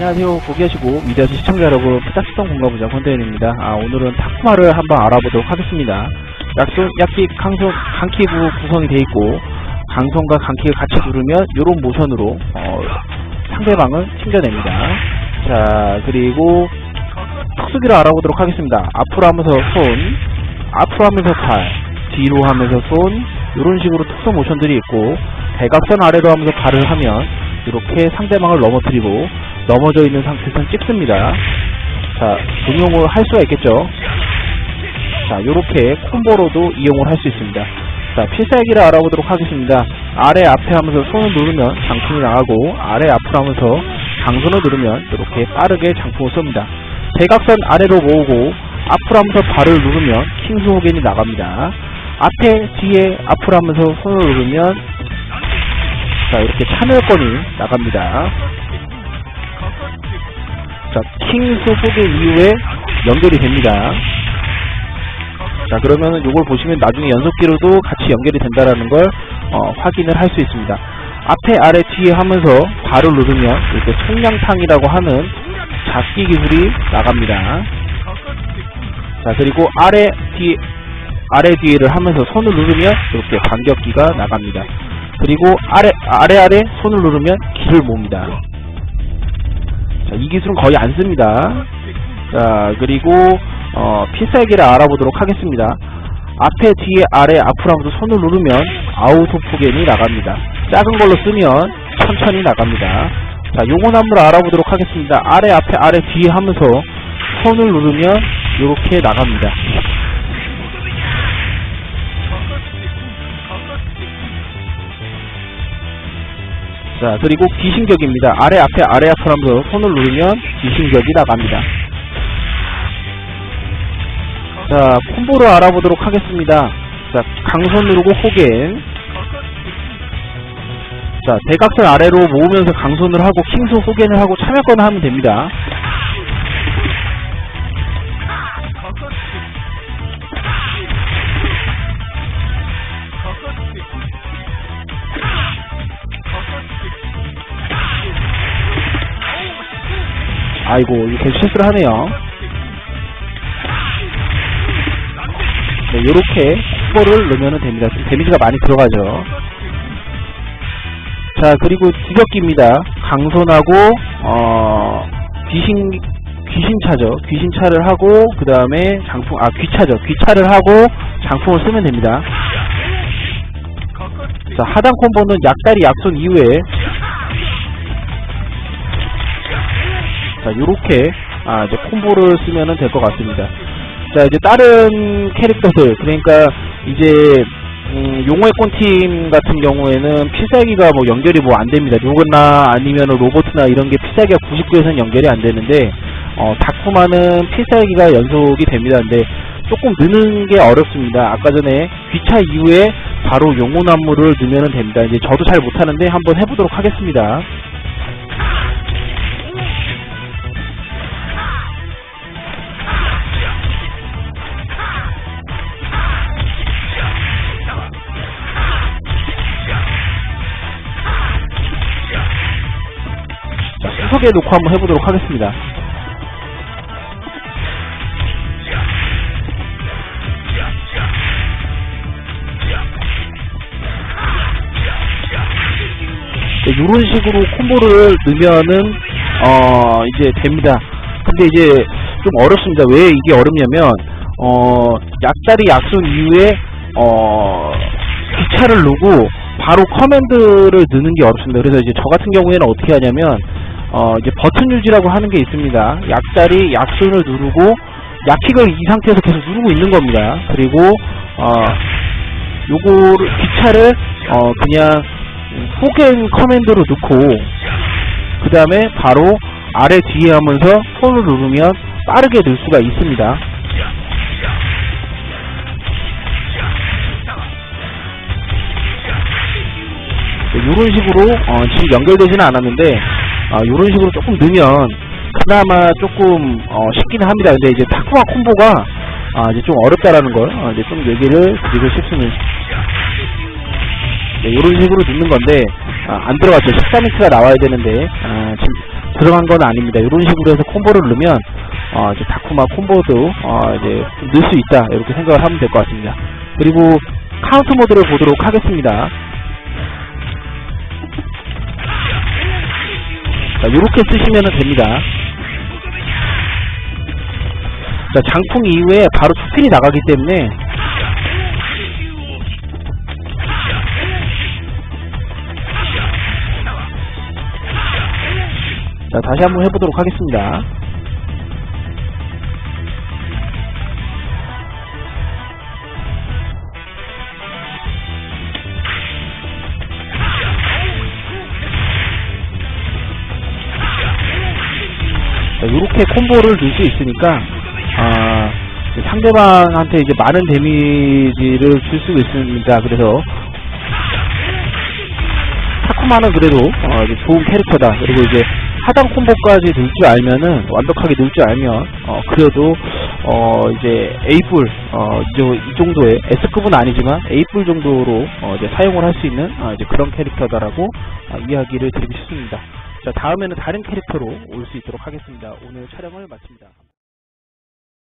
안녕하세요. 고기하시고 미디어스 시청자 여러분, 피딱시동 공가부장 권대현입니다. 아, 오늘은 타쿠마를 한번 알아보도록 하겠습니다. 약손, 약기, 강손, 강키구 구성이 되어 있고, 강손과 강키를 같이 누르면 이런 모션으로 어, 상대방을 튕겨냅니다. 자, 그리고 특수기를 알아보도록 하겠습니다. 앞으로 하면서 손, 앞으로 하면서 팔, 뒤로 하면서 손, 이런 식으로 특수 모션들이 있고, 대각선 아래로 하면서 발을 하면 이렇게 상대방을 넘어뜨리고 넘어져 있는 상태에서 찍습니다. 자, 응용을 할 수가 있겠죠. 자, 요렇게 콤보로도 이용을 할 수 있습니다. 자, 필살기를 알아보도록 하겠습니다. 아래 앞에 하면서 손을 누르면 장풍이 나가고 아래 앞으로 하면서 강손을 누르면 이렇게 빠르게 장풍을 쏩니다. 대각선 아래로 모으고 앞으로 하면서 발을 누르면 킹스 호겐이 나갑니다. 앞에 뒤에 앞으로 하면서 손을 누르면 자 이렇게 참여권이 나갑니다. 자 킹스 호겐 이후에 연결이 됩니다. 자 그러면은 요걸 보시면 나중에 연속기로도 같이 연결이 된다라는 걸 어, 확인을 할 수 있습니다. 앞에 아래 뒤에 하면서 발을 누르면 이렇게 총량탕이라고 하는 잡기 기술이 나갑니다. 자 그리고 아래 뒤 아래 뒤를 하면서 손을 누르면 이렇게 반격기가 나갑니다. 그리고 아래 아래 아래 손을 누르면 기를 모읍니다. 자, 이 기술은 거의 안 씁니다. 자 그리고 어, 필살기를 알아보도록 하겠습니다. 앞에 뒤에 아래 앞으로 하면서 손을 누르면 아우토포겐이 나갑니다. 작은 걸로 쓰면 천천히 나갑니다. 자, 요건 한번 알아보도록 하겠습니다. 아래 앞에 아래 뒤에 하면서 손을 누르면 이렇게 나갑니다. 자, 그리고 귀신격입니다. 아래 앞에 아래 앞으로 손을 누르면 귀신격이 나갑니다. 자, 콤보를 알아보도록 하겠습니다. 자, 강손 누르고 호겐. 자, 대각선 아래로 모으면서 강손을 하고 킹스 호겐을 하고 참여권을 하면 됩니다. 아이고, 계속 실수를 하네요. 네, 요렇게 콤보를 넣으면 됩니다. 좀 데미지가 많이 들어가죠. 자, 그리고 뒤격기입니다. 강손하고, 어, 귀신, 귀신차죠. 귀신차를 하고, 그 다음에 장풍, 아, 귀차죠. 귀차를 하고, 장풍을 쓰면 됩니다. 자, 하단 콤보는 약다리 약손 이후에, 자, 요렇게, 아, 이제 콤보를 쓰면은 될것 같습니다. 자, 이제 다른 캐릭터들, 그러니까, 이제, 음, 용호의 꼰팀 같은 경우에는 필살기가 뭐 연결이 뭐 안 됩니다. 누구나 아니면 로보트나 이런 게 필살기가 99에서는 연결이 안 되는데, 어, 다쿠마는 필살기가 연속이 됩니다. 근데 조금 느는 게 어렵습니다. 아까 전에 귀차 이후에 바로 용호 나무를 넣으면 됩니다. 이제 저도 잘 못하는데 한번 해보도록 하겠습니다. 자, 수석에 놓고 한번 해보도록 하겠습니다. 네, 이런 식으로 콤보를 넣으면은 어 이제 됩니다. 근데 이제 좀 어렵습니다. 왜 이게 어렵냐면 어 약다리 약손 이후에 어 기차를 누고 바로 커맨드를 넣는 게 어렵습니다. 그래서 이제 저 같은 경우에는 어떻게 하냐면 어 이제 버튼 유지라고 하는 게 있습니다. 약다리 약손을 누르고 약킥을 이 상태에서 계속 누르고 있는 겁니다. 그리고 어 요거를 기차를 어 그냥 호갱 커맨드로 넣고 그 다음에 바로 아래 뒤에 하면서 손을 누르면 빠르게 넣을 수가 있습니다. 이런 식으로 어, 지금 연결되지는 않았는데 이런 식으로 조금 넣으면 그나마 조금 어, 쉽기는 합니다. 근데 이제 타쿠마 콤보가 아, 이제 좀 어렵다라는 걸 어, 이제 좀 얘기를 드리고 싶습니다. 네, 이런 식으로 넣는 건데 아, 안 들어갔죠. 13인트가 나와야 되는데 아, 지금 들어간 건 아닙니다. 이런 식으로 해서 콤보를 넣으면 어, 이제 다쿠마 콤보도 어, 이제 넣을 수 있다 이렇게 생각을 하면 될 것 같습니다. 그리고 카운트 모드를 보도록 하겠습니다. 자, 요렇게 쓰시면 됩니다. 자, 장풍 이후에 바로 투핀이 나가기 때문에 자, 다시 한번 해보도록 하겠습니다. 자, 요렇게 콤보를 넣을 수 있으니까, 아, 상대방한테 이제 많은 데미지를 줄 수 있습니다. 그래서, 타쿠마는 그래도, 어, 좋은 캐릭터다. 그리고 이제, 하단 콤보까지 넣을 줄 알면은, 완벽하게 넣을 줄 알면, 어, 그래도, 어, 이제, A뿔, 어, 이 정도의, S급은 아니지만, A뿔 정도로, 어, 이제 사용을 할 수 있는, 어, 이제 그런 캐릭터다라고, 어, 이야기를 드리고 싶습니다. 자, 다음에는 다른 캐릭터로 올 수 있도록 하겠습니다. 오늘 촬영을 마칩니다.